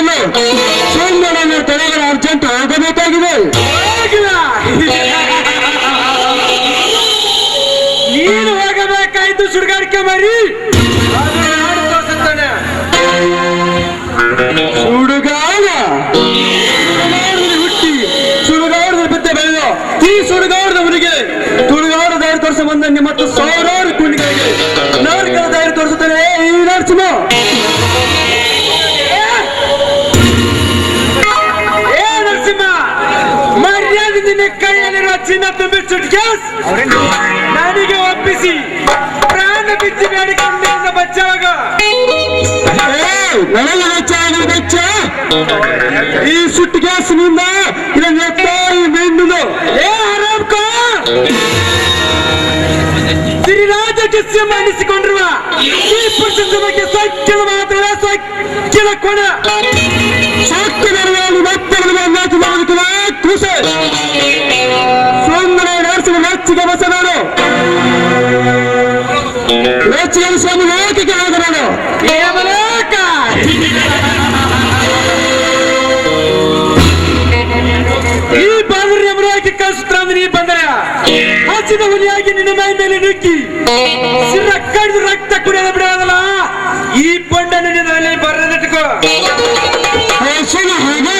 ಸಾಧ್ಯವಿಲ್ಲ ಸುಂದರನ ತಡೆಗಳ ಅರ್ಜೆಂಟ್ ಆಗಬೇಕಾಗಿದೆ ಸುಟ್ಕೇಸ್ ನನಗೆ ಒಪ್ಪಿಸಿ. ಪ್ರಾಣ ಬಿಚ್ಚಿ ಬೇಡಿಕೊಂಡು ಬಚ್ಚಾಗ. ನನಗೆ ವೆಚ್ಚ ನನಗೆ ವೆಚ್ಚ ಈ ಸುಟ್ಟು ಗ್ಯಾಸ್ನಿಂದ ಇದನ್ನ ತಾಯಿ ಮೆಂಡುದು ಏ ಆರಾಮ್ಕ ಸಿರಿರಾಜಕ್ಕೆ ಮಾಡಿಸಿಕೊಂಡಿರುವ ಈ ಪುರುಷದ ಬಗ್ಗೆ ಸಕ್ಕಿಲ ಮಾತ್ರ ಸಕ್ಕಿಲ ಕೊಡ ಸಾಕು ನೆರವೇರಿ ಸುಂದರ ನರಸಿಂಹ ಮೆಚ್ಚಿಗೆ ಬಸನಾಡು ಮೆಚ್ಚಿಗೆ ಸ್ವಾಮಿ ಹೋದ ನಾನು. ಏಮಲೇಕ ಈ ಬಾಬರಿ ಅಮರವಾಗಿ ಕಳಿಸುತ್ತ ನೀ ಬಂದರೆ ಹಸಿದ ಹುಲಿಯಾಗಿ ನಿನ್ನ ಮೈ ಮೇಲೆ ನುಗ್ಗಿ. ಸಿರ ಕಡಿದು ರಕ್ತ ಕುಡಿಯದ ಬಿಡೋದಲ್ಲ? ಈ ಪೊಂಡನ್ನು ನಿನ್ನ ಮೇಲೆ ಬರದಿಟ್ಕೋ ಹಾಗೆ?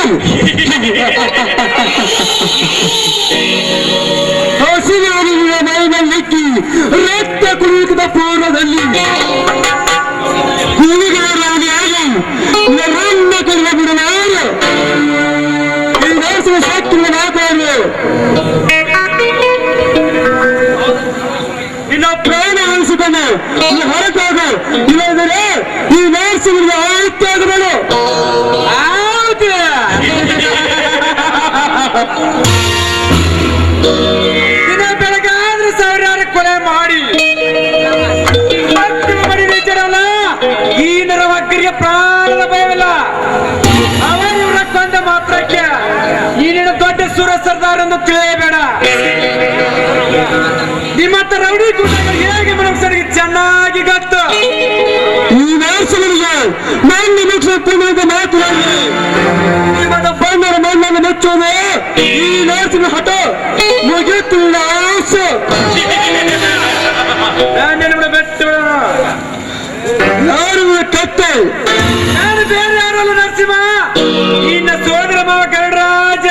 ಈ ನರಸಿಂಹನಿಗೆ ಆಯ್ಕೆ ಆಗಬೇಡ ಮಾತನಾಡಿ ಇವನ ಬಣ್ಣದ ಮಣ್ಣನ್ನು ಮೆಚ್ಚೋದೆ ಈ ನರಸಿಂಹ ಹಠ ಮುಗಿಯುತ್ತಿಲ್ಲ ಆಸೆ ಯಾರು ಕತ್ತೆ ನಾನು ಬೇರೆ ಯಾರಲ್ಲ ನರಸಿಂಹ. ನಿನ್ನ ಸೋದರ ಮಾವ ಕರಡರಾಜ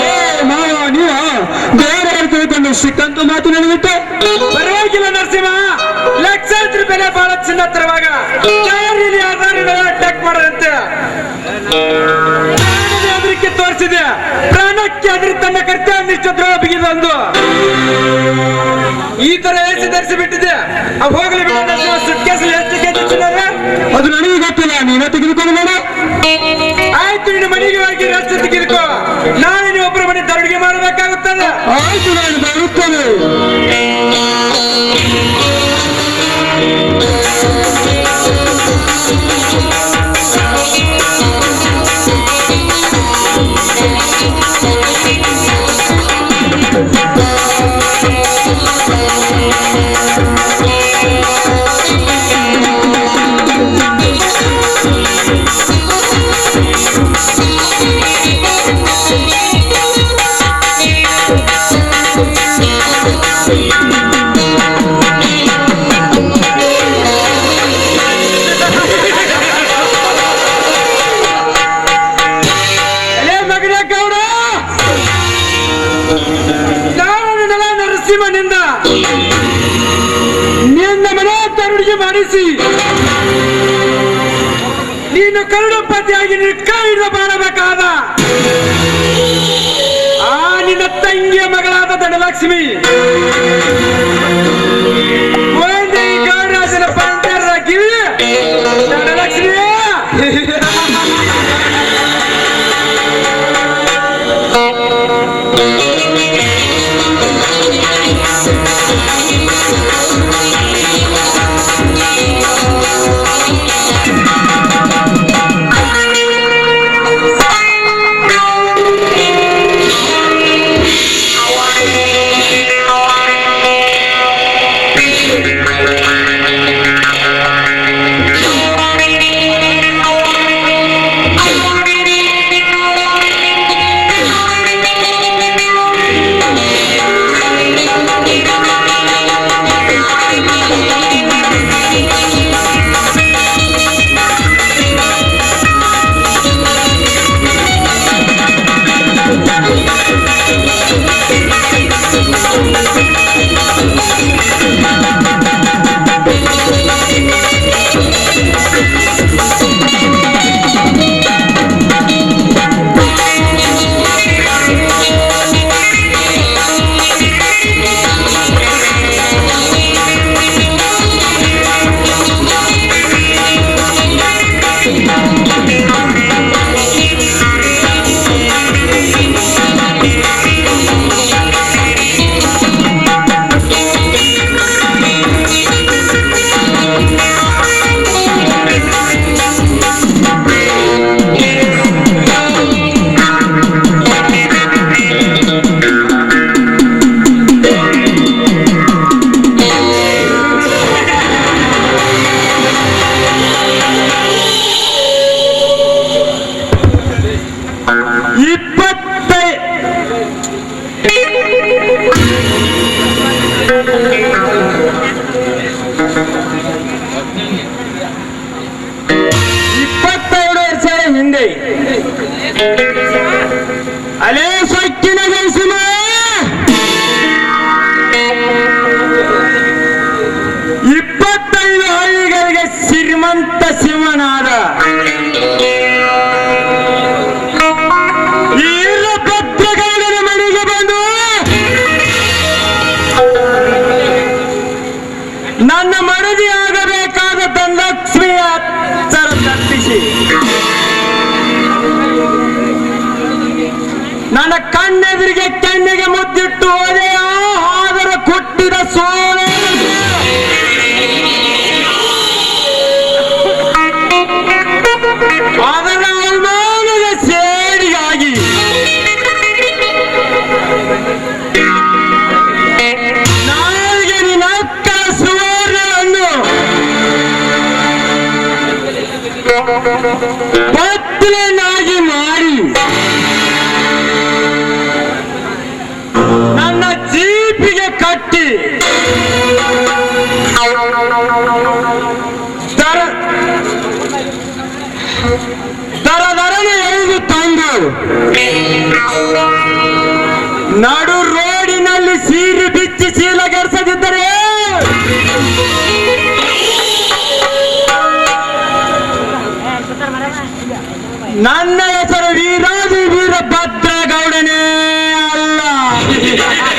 ಏ ಮಾವ ನೀವ ಬೇರೆ ಯಾರು ತಿಳ್ಕೊಂಡು ಸಿಕ್ಕಂತ ಮಾತು ನನಗಿಟ್ಟೆ ಪರವಾಗಿಲ್ಲ ನರಸಿಂಹ. ಲಕ್ಷಾಂತರ ಬೆಲೆ ಬಹಳ ಚಿನ್ನ ತರುವಾಗ ದಾರಿಯಲ್ಲಿ ಆಧಾರ ಅಟ್ಯಾಕ್ ಮಾಡದಂತೆ ತೋರಿಸಿದೆ. ಪ್ರಾಣಕ್ಕೆ ಅದ್ರ ತನ್ನ ಕರ್ತವ್ಯ ನಿಷ್ಠ ದ್ರೋಹ ಬಿಗಿದಂದು ಈ ತರ ಏಸಿ ಧರಿಸಿ ಬಿಟ್ಟಿದೆ. ಅವ್ ಹೋಗ್ಲಿ ಅದು ನನಗೆ ಗೊತ್ತಿಲ್ಲ ನೀನ ತೆಗೆದುಕೊಂಡು ಬೇಡ ಆಯ್ತು ನಿನ್ನ ಮನೆಗೆ ಹೋಗಿ ರಸ್ತೆ ತೆಗೆದುಕೋ. ನಾಳೆ ನೀವು ಒಬ್ಬರ ಮನೆ ದರಡಿಗೆ ಮಾಡಬೇಕಾಗುತ್ತದೆ ಆಯ್ತು, ನಾನು ಬರುತ್ತೇನೆ. ಕರುಡಪತಿಯಾಗಿ ನಿನ್ನ ಬಾರಬೇಕಾದ ಆ ನಿನ್ನ ತಂಗಿಯ ಮಗಳಾದ ಧನಲಕ್ಷ್ಮಿ. ಬತ್ತಲನ್ನಾಗಿ ಮಾಡಿ ನನ್ನ ಜೀಪಿಗೆ ಕಟ್ಟಿ. ದರ ದರನೆ ಎಳೆದು ತಂದು. ನಡು ರೋಡಿನಲ್ಲಿ ಸೀರೆ ನನ್ನ ಹೆಸರು ವೀರಾದಿ ವೀರಭದ್ರಗೌಡನೇ ಅಲ್ಲ.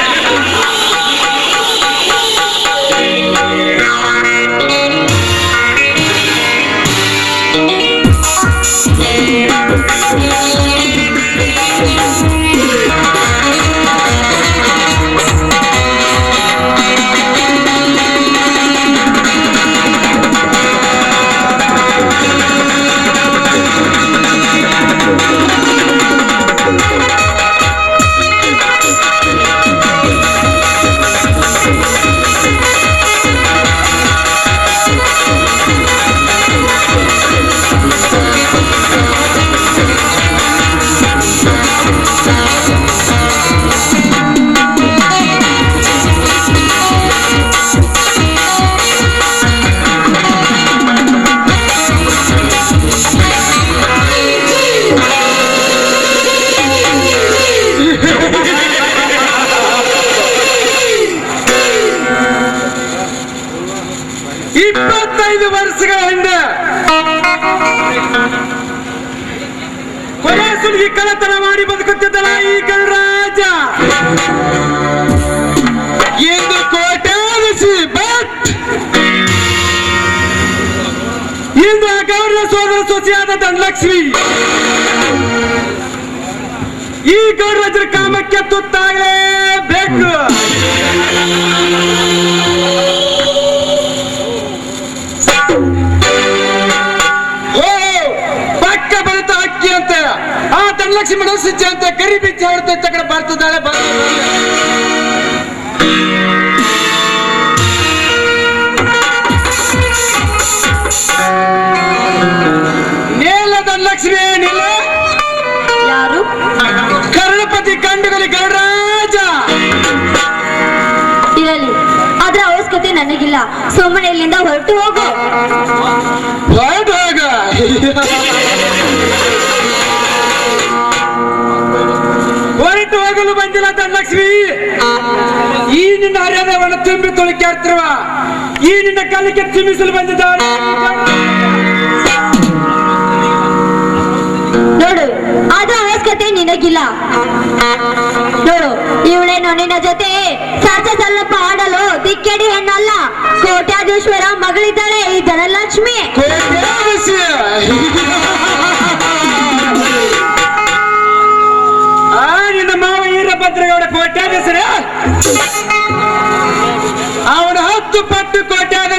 ಸುಲಿಗೆ ಕಳತನ ಮಾಡಿ ಬದುಕುತ್ತಿದ್ದಲ್ಲ ಈ ಗಣರಾಜ. ಎಂದು ಕೋಟ್ಯಾಧೀಶಿ ಬಟ್ ಇಂದು ಆ ಗೌರವ ಸೋದರ ಸೊಸೆಯಾದ ಧನಲಕ್ಷ್ಮಿ, ಈ ಗೌರವಜರ ಕಾಮಕ್ಕೆ ತುತ್ತಾಗಲೇಬೇಕು. ಧನಲಕ್ಷ್ಮಿ ಮನಸ್ಸಿಚ್ಚೆ ಅಂತ ಕರಿ ಬಿಚ್ಚಿ ಹೊಡ್ತ ಕಡೆ ಬರ್ತದಾಳೆ ಏನಿಲ್ಲ? ಯಾರು? ಕರ್ಣಪತಿ ಕಂಡುಗಲಿ ಗಣರಾಜ. ಇರಲಿ ಅದ್ರ ಅವಶ್ಯಕತೆ ನನಗಿಲ್ಲ. ಸುಮ್ಮನೆ ಇಲ್ಲಿಂದ ಹೊರಟು ಹೋಗು. ಹೊರಟು ಹೋಗ. ಬಂದಿಲ್ಲ ಧನಲಕ್ಷ್ಮಿ ಈ ನಿನ್ನ ಹರಿಯದವನ್ನು ತುಂಬಿ ತುಳುಕ್ಯಾಡ್ತಿರುವ ಈ ನಿನ್ನ ಕಲಿಕೆ ತುಂಬಿಸಲು ಬಂದಿದ್ದಾರೆ ನೋಡು ಅದು ಅವಶ್ಯಕತೆ ನಿನಗಿಲ್ಲ. ನೋಡು ಇವಳೇನು ನಿನ್ನ ಜೊತೆ ಸಾಚ ಸಲ್ಲಪ್ಪ ಆಡಲು ದಿಕ್ಕಡಿ ಹೆಣ್ಣಲ್ಲ? ಕೋಟ್ಯಾಧೀಶ್ವರ ಮಗಳಿದ್ದಾಳೆ ಈ ಧನಲಕ್ಷ್ಮಿ.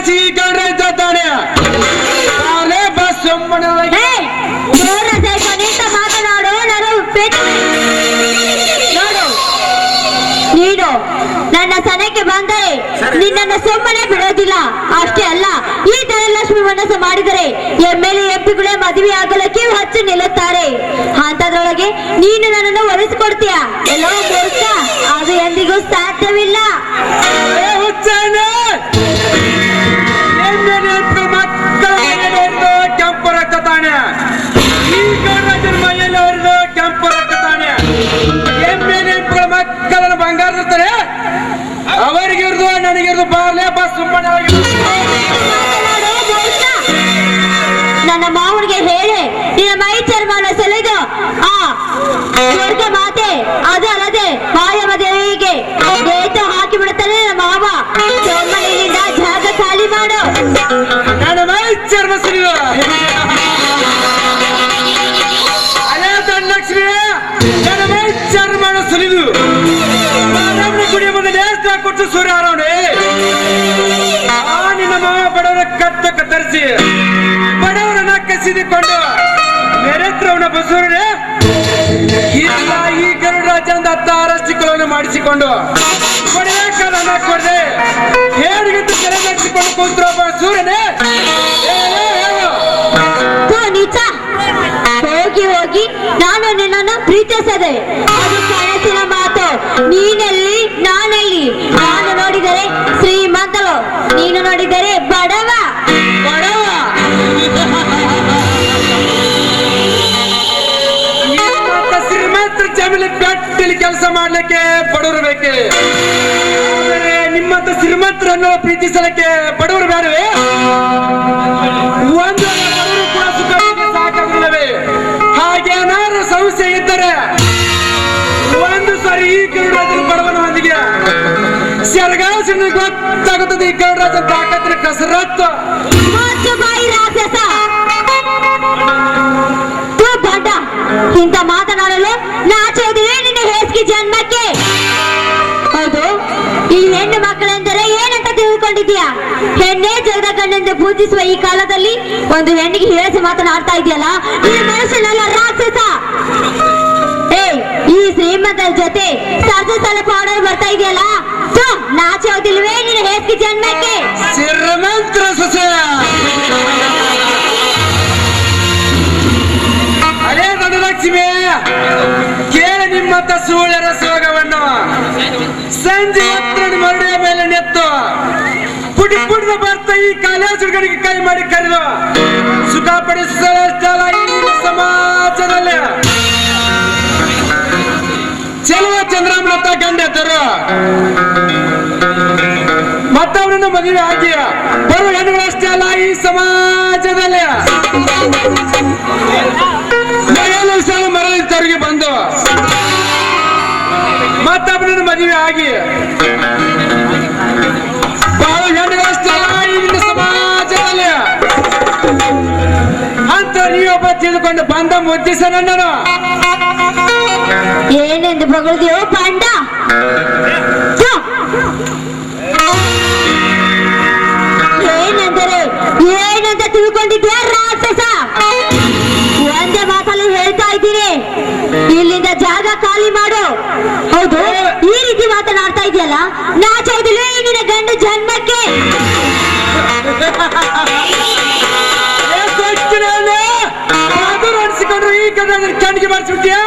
ಗಣರಾಜ ಇದ್ದಾನೆ ಅವನೇ ಬಸ್ ಸುಮ್ಮನೆ ಹೇ, ಜೋರ ಮಾತನಾಡು ನಾನು ಪೆಟ್ಟು ನೋಡು. ನೀನು ನನ್ನ ಸನಕ್ಕೆ ಬಂದರೆ ನಿನ್ನನ್ನು ಸುಮ್ಮನೆ ಬಿಡೋದಿಲ್ಲ. ಅಷ್ಟೇ ಅಲ್ಲ ಈ ಧನಲಕ್ಷ್ಮಿ ಮನಸ್ಸು ಮಾಡಿದರೆ ಎಮ್ಮೆಲೆ ಎಂಪಿಗಳೇ ಮದುವೆ ಆಗಲಕ್ಕೆ ಹಚ್ಚಿ ನಿಲ್ಲುತ್ತಾರೆ. ಅಂತದ್ರೊಳಗೆ ನೀನು ನನ್ನನ್ನು ಒರೆಸಿಕೊಡ್ತೀಯ ಎಲ್ಲೋ ಕೊಡ್ತಾ ಅದು ಎಂದಿಗೂ ಸಾಧ್ಯವಿಲ್ಲ. ಕೊಟ್ಟು ಸೂರ್ಯ ಆರೋಣೆ ಆ ನಿನ್ನ ಮಾವ ಬಡವರ ಕತ್ತ ಕತ್ತರಿಸಿ ಬಡವರನ್ನ ಕಸಿದುಕೊಂಡು ಮೆರೆತ್ರವನ ಬಸೂರನೆ ಇಲ್ಲ ಈ ಗರುಡರಾಜಂದ ಹತ್ತಾರಷ್ಟಿಗಳನ್ನು ಮಾಡಿಸಿಕೊಂಡು ಕೊಡಬೇಕಾದ ಕೊಡದೆ ಹೇಳಿಗಿದ್ದು ಕೆರೆ ನಡೆಸಿಕೊಂಡು ಕೂತ್ರ ಸೂರ್ಯನೇ. ಪ್ರೀತಿಸದೆ ಅದು ಕನಸಿನ ಮಾತು. ನೀನಲ್ಲಿ, ನಾನಲ್ಲಿ. ನಾನು ನೋಡಿದರೆ ಶ್ರೀಮಂತಳು ನೀನು ನೋಡಿದರೆ ಬಡವ. ಬಡವ. ಶ್ರೀಮಂತರ ಕೆಲಸ ಮಾಡ್ಲಿಕ್ಕೆ ಬಡವರು ಬೇಕೆ? ನಿಮ್ಮಂತ ಶ್ರೀಮಂತರನ್ನು ಪ್ರೀತಿಸಲಿಕ್ಕೆ ಬಡವರು ಬೇಡವೇ? ಒಂದು ಸೆರಗಾಸಿನ ಗೊತ್ತಾಗುತ್ತದೆ ಈ ಗೌಡರಾಜ ತಾಕತ್ತಿನ ಕಸರತ್ತು. ಇಂತ ಮಾತನಾಡಲು ನಾಚೋದು ನಿನ್ನ ಹೇಸಿಗೆ ಜನ್ಮಕ್ಕೆ? ಹೌದು. ಈ ಹೆಣ್ಣು ಮಕ್ಕಳೆಂದರೆ ಏನಂತ ತಿಳ್ಕೊಂಡಿದ್ಯಾ ಹೆಣ್ಣೇ ಜಗದ ಗಂಡೆಂದು ಪೂಜಿಸುವ ಈ ಕಾಲದಲ್ಲಿ ಒಂದು ಹೆಣ್ಣಿಗೆ ಹೇಸಿ ಮಾತನಾಡ್ತಾ ಇದೆಯಲ್ಲ? ಈ ಮನುಷ್ಯನಲ್ಲ ರಾಕ್ಷಸ. ಏ ಈ ಶ್ರೀಮಂತರ ಜೊತೆ ಸರ್ದು ಸಲಪ ಆಡಲು ಬರ್ತಾ ಇದೆಯಲ್ಲ? ಥು, ನಾಚೆ ಹೋದಿಲ್ವೇ ನಿನ್ನ ಹೇಸಿಗೆ ಜನ್ಮಕ್ಕೆ! ಸಿರಮಂತ್ರ ಸೊಸೆ ಅದೇ ಧನಲಕ್ಷ್ಮಿ ಕೇಳ ನಿಮ್ಮತ್ತ ಸೂಳ್ಯರ ಸೋಗವನ್ನು. ಸಂಜೆ ಹತ್ರ ಮರಡಿಯ ಮೇಲೆ ನೆತ್ತು ಪುಡಿ ಪುಡಿದ ಬರ್ತಾ ಈ ಕಾಲೇಜುಗಳಿಗೆ ಕೈ ಮಾಡಿ ಕರೆದು ಸುಖ ಪಡಿಸಲ ಸಮಾಜದಲ್ಲಿ. ಚೆಲುವ ಕಂಡೆ ಗಂಡೆತ್ತರು ಮತ್ತವರನ್ನು ಮದುವೆ ಆಗಿ ಬರುವ ಹೆಣ್ಣುಗಳಷ್ಟೇ ಅಲ್ಲ ಈ ಸಮಾಜದಲ್ಲಿ. ಮರಳಿ ಮರಳಿದ್ದವರಿಗೆ ಬಂದು. ಮತ್ತೊಬ್ಬನನ್ನು ಮದುವೆ ಆಗಿ. ಬಹಳ ಹೆಣ್ಣುಗಳಷ್ಟೇ ಅಲ್ಲ ಈಗಿನ ಸಮಾಜದಲ್ಲಿ. ಅಂತ ನೀವೊಬ್ಬ ತಿಳ್ಕೊಂಡು ಬಂದ ಮುದ್ದಿಸ ನನ್ನನು ಏನೆಂದು ಬಗಳಿದೆಯೋ ಪಾಂಡ! ಏನೆಂದರೆ ಏನಂತ ತಿಳ್ಕೊಂಡಿದ್ದೆ ರಾಕ್ಷಸ? ಒಂದೇ ಮಾತಲ್ಲಿ ಹೇಳ್ತಾ ಇದ್ದೀನಿ. ಇಲ್ಲಿಂದ ಜಾಗ ಖಾಲಿ ಮಾಡು. ಹೌದು, ಈ ರೀತಿ ಮಾತನಾಡ್ತಾ ಇದೆಯಲ್ಲ ನಾಚೋದಿಲ್ವೇ ನಿನ್ನ ಗಂಡ ಜನ್ಮಕ್ಕೆ. ಕಣ್ಣಿಗೆ ಬರ್ಸ್ಬಿಟ್ಯಾ